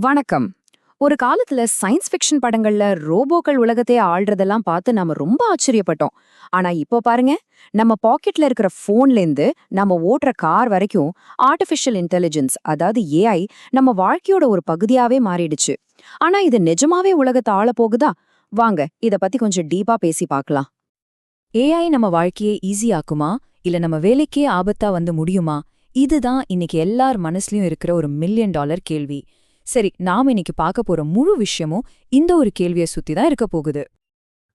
வணக்கம். ஒரு காலத்துல சயின்ஸ் ஃபிக்ஷன் படங்கள்ல ரோபோக்கள் உலகத்தையே ஆள்றதெல்லாம் பார்த்து நாம ரொம்ப ஆச்சரியப்பட்டோம். ஆனா இப்போ பாருங்க நம்ம பாக்கெட்ல இருக்கிற ஃபோன்ல இருந்து நம்ம ஓட்டுற கார் வரைக்கும் ஆர்டிஃபிஷியல் இன்டெலிஜென்ஸ் அதாவது ஏஐ நம்ம வாழ்க்கையோட ஒரு பகுதியாவே மாறிடுச்சு. ஆனா இது நிஜமாவே உலகத்தை ஆள போகுதா? வாங்க இத பத்தி கொஞ்சம் டீப்பா பேசி பார்க்கலாம். ஏஐ நம்ம வாழ்க்கையை ஈஸியாக்குமா இல்ல நம்ம வேலைக்கே ஆபத்தா வந்து முடியுமா? இதுதான் இன்னைக்கு எல்லார் மனசுலயும் இருக்கிற ஒரு மில்லியன் டாலர் கேள்வி. சரி நாம இன்னைக்கு பார்க்க போற முழு விஷயமும் இந்த ஒரு கேள்வியை சுத்தி தான் இருக்க போகுது.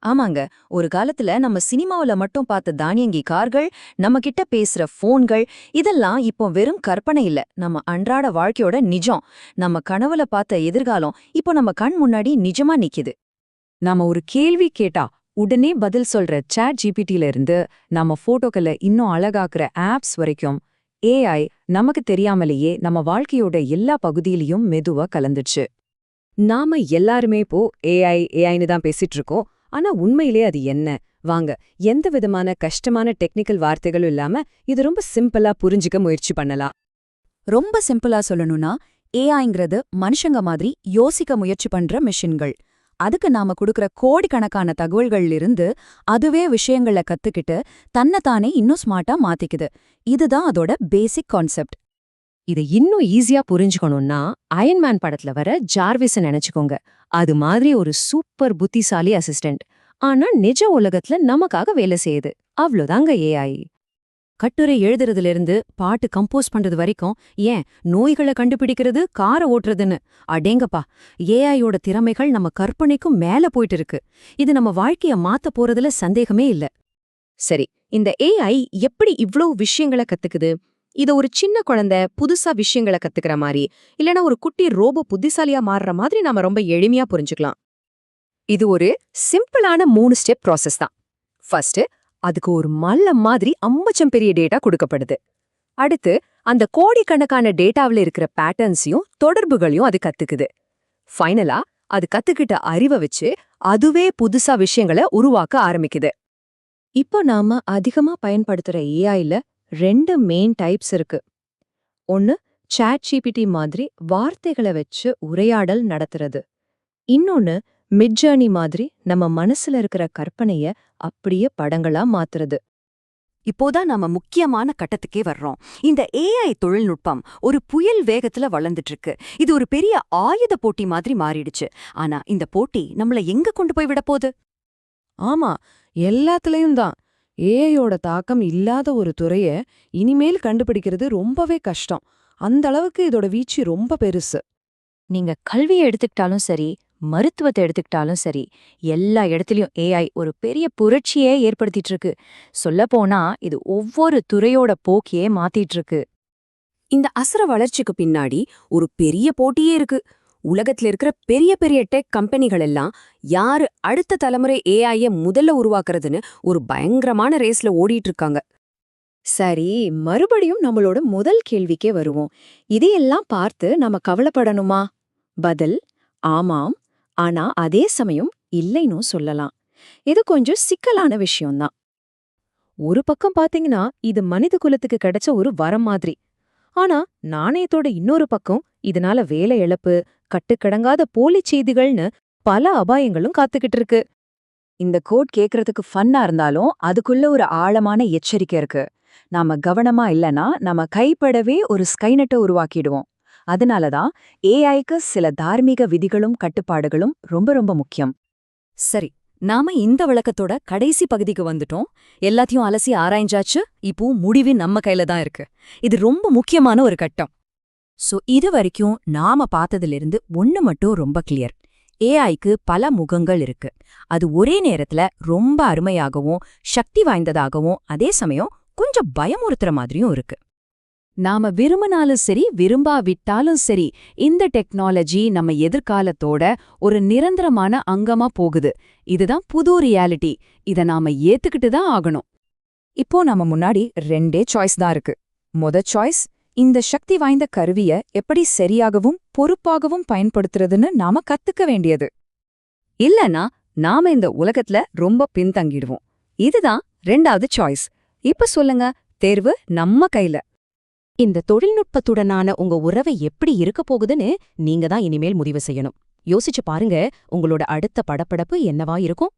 ஆமாங்க. ஒரு காலத்துல நம்ம சினிமாவுல மட்டும் பார்த்த தானியங்கி கார்கள் நம்ம கிட்ட பேசுற போன்கள் இதெல்லாம் இப்போ வெறும் கற்பனை இல்ல. நம்ம அன்றாட வாழ்க்கையோட நிஜம். நம்ம கனவுல பார்த்த எதிர்காலம் இப்போ நம்ம கண் முன்னாடி நிஜமா நிக்குது. நாம ஒரு கேள்வி கேட்டா உடனே பதில் சொல்ற சாட் ஜிபிடில இருந்து நம்ம போட்டோக்களை இன்னும் அழகாக்குற ஆப்ஸ் வரைக்கும் ஏஐ நமக்கு தெரியாமலேயே நம்ம வாழ்க்கையோட எல்லா பகுதியிலயும் மெதுவா கலந்துச்சு. நாம எல்லாருமே இப்போ ஏஐ ஏஐன்னு தான் பேசிட்டு இருக்கோம். ஆனா உண்மையிலே அது என்ன? வாங்க எந்த விதமான கஷ்டமான டெக்னிக்கல் வார்த்தைகளும் இல்லாம இது ரொம்ப சிம்பிளா புரிஞ்சுக்க முயற்சி பண்ணலாம். ரொம்ப சிம்பிளா சொல்லணும்னா ஏஐங்கிறது மனுஷங்க மாதிரி யோசிக்க முயற்சி பண்ற மிஷின்கள் அதுக்கு நாம கொடுக்கற கோடிக்கணக்கான தகவல்கள்லிருந்து அதுவே விஷயங்கள கத்துக்கிட்டு தன்னைத்தானே இன்னும் ஸ்மார்ட்டா மாத்திக்குது. இதுதான் அதோட பேசிக் கான்செப்ட் இதை இன்னும் ஈஸியா புரிஞ்சுக்கணும்னா அயன்மேன் படத்துல வர ஜார்விஸ நினைச்சுக்கோங்க. அது மாதிரி ஒரு சூப்பர் புத்திசாலி அசிஸ்டன்ட் ஆனா நிஜ உலகத்துல நமக்காக வேலை செய்யுது. அவ்வளோதாங்க ஏஐ கட்டுரை எழுதுறதுல இருந்து பாட்டு கம்போஸ் பண்றது வரைக்கும் ஏன் நோய்களை கண்டுபிடிக்கிறது காரை ஓட்டுறதுன்னு? அடேங்கப்பா ஏஐயோட திறமைகள் நம்ம கற்பனைக்கும் மேல போயிட்டு இருக்கு. இது நம்ம வாழ்க்கைய மாத்த போறதுல சந்தேகமே இல்ல. சரி இந்த ஏஐ எப்படி இவ்ளோ விஷயங்களை கத்துக்குது? இத ஒரு சின்ன குழந்தை புதுசா விஷயங்களை கத்துக்கிற மாதிரி இல்லனா ஒரு குட்டி ரோபோ புத்திசாலியா மாறுற மாதிரி நாம ரொம்ப எளிமையா புரிஞ்சுக்கலாம். இது ஒரு சிம்பிளான மூணு ஸ்டெப் ப்ராசஸ் தான். ஃபர்ஸ்ட் அதுக்கு ஒரு மல்ல மாதிரி அம்பச்சம் பெரிய டேட்டா கொடுக்கப்படுது. அடுத்து அந்த கோடிக்கணக்கான டேட்டாவுல இருக்கிற பேட்டர்ன்ஸையும் தொடர்புகளையும் அது கத்துக்குது. ஃபைனலா அது கத்துக்கிட்ட அறிவை வச்சு அதுவே புதுசா விஷயங்களை உருவாக்க ஆரம்பிக்குது. இப்போ நாம அதிகமா பயன்படுத்துற ஏஐல ரெண்டு மெயின் டைப்ஸ் இருக்கு. ஒன்னு சாட் ஜிபிடி மாதிரி வார்த்தைகளை வச்சு உரையாடல் நடத்துறது. இன்னொன்னு மிட்ஜர்னி மாதிரி நம்ம மனசுல இருக்கிற கற்பனைய அப்படியே படங்களா மாத்துறது. இப்போதான் நாம முக்கியமான கட்டத்துக்கே வர்றோம். இந்த ஏஐ தொழில்நுட்பம் ஒரு புயல் வேகத்துல வளர்ந்துட்டு இருக்கு இது ஒரு பெரிய ஆயுத போட்டி மாதிரி மாறிடுச்சு. ஆனா இந்த போட்டி நம்மள எங்க கொண்டு போய் விட போகுது ஆமா எல்லாத்துலயும் தான். ஏஐயோட தாக்கம் இல்லாத ஒரு துறைய இனிமேல் கண்டுபிடிக்கிறது ரொம்பவே கஷ்டம். அந்த அளவுக்கு இதோட வீச்சு ரொம்ப பெருசு. நீங்க கல்வியை எடுத்துக்கிட்டாலும் சரி மருத்துவத்தை எடுத்துக்கிட்டாலும் சரி எல்லா இடத்துலயும் ஏஐ ஒரு பெரிய புரட்சியே ஏற்படுத்திட்டு இருக்கு சொல்லப்போனா இது ஒவ்வொரு துறையோட போக்கியே மாத்திட்டு இருக்கு இந்த அசுர வளர்ச்சிக்கு பின்னாடி ஒரு பெரிய போட்டியே இருக்கு. உலகத்துல இருக்கிற பெரிய பெரிய டெக் கம்பெனிகள் எல்லாம் யாரு அடுத்த தலைமுறை ஏஐய முதல்ல உருவாக்குறதுன்னு ஒரு பயங்கரமான ரேஸ்ல ஓடிட்டு இருக்காங்க சரி மறுபடியும் நம்மளோட முதல் கேள்விக்கே வருவோம். இதையெல்லாம் பார்த்து நாம கவலைப்படணுமா? பதில் ஆமாம் ஆனா அதே சமயம் இல்லைன்னும் சொல்லலாம். இது கொஞ்சம் சிக்கலான விஷயம்தான். ஒரு பக்கம் பாத்தீங்கன்னா இது மனித குலத்துக்கு கிடைச்ச ஒரு வரம் மாதிரி. ஆனா நாணயத்தோட இன்னொரு பக்கம் இதனால வேலை இழப்பு கட்டுக்கடங்காத போலி செய்திகள்னு பல அபாயங்களும் காத்துக்கிட்டு இருக்கு. இந்த கோட் கேக்குறதுக்கு ஃபன்னா இருந்தாலும் அதுக்குள்ள ஒரு ஆழமான எச்சரிக்கை இருக்கு. நாம கவனமா இல்லனா நம்ம கைப்படவே ஒரு ஸ்கைநட்டை உருவாக்கிடுவோம். அதனால தான் ஏஐக்கு சில தார்மீக விதிகளும் கட்டுப்பாடுகளும் ரொம்ப ரொம்ப முக்கியம். சரி நாம இந்த விளக்கத்தோட கடைசி பகுதிக்கு வந்துட்டோம். எல்லாத்தையும் அலசி ஆராய்ஞ்சாச்சு. இப்போ முடிவு நம்ம கையில தான் இருக்கு. இது ரொம்ப முக்கியமான ஒரு கட்டம். சோ இது வரைக்கும் நாம பார்த்ததிலிருந்து ஒன்னு மட்டும் ரொம்ப கிளியர் ஏஐக்கு பல முகங்கள் இருக்கு. அது ஒரே நேரத்துல ரொம்ப அருமையாகவும் சக்தி வாய்ந்ததாகவும் அதே சமயம் கொஞ்சம் பயமுறுத்துற மாதிரியும் இருக்கு. நாம விரும்பினாலும் சரி விரும்பாவிட்டாலும் சரி இந்த டெக்னாலஜி நம்ம எதிர்காலத்தோட ஒரு நிரந்தரமான அங்கமா போகுது. இதுதான் புது ரியாலிட்டி. இத நாம ஏத்துக்கிட்டு தான் ஆகணும். இப்போ நம்ம முன்னாடி ரெண்டே சாய்ஸ் தான் இருக்கு. மொத சாய்ஸ் இந்த சக்தி வாய்ந்த கருவிய எப்படி சரியாகவும் பொறுப்பாகவும் பயன்படுத்துறதுன்னு நாம கத்துக்க வேண்டியது. இல்லனா நாம இந்த உலகத்துல ரொம்ப பின்தங்கிடுவோம். இதுதான் ரெண்டாவது சாய்ஸ் இப்ப சொல்லுங்க தேர்வு நம்ம கையில. இந்த தொழில்நுட்பத்துடனான உங்க உறவை எப்படி இருக்க போகுதுன்னு நீங்க தான் இனிமேல் முடிவு செய்யணும். யோசிச்சு பாருங்க உங்களோட அடுத்த படப்படப்பு என்னவா இருக்கும்?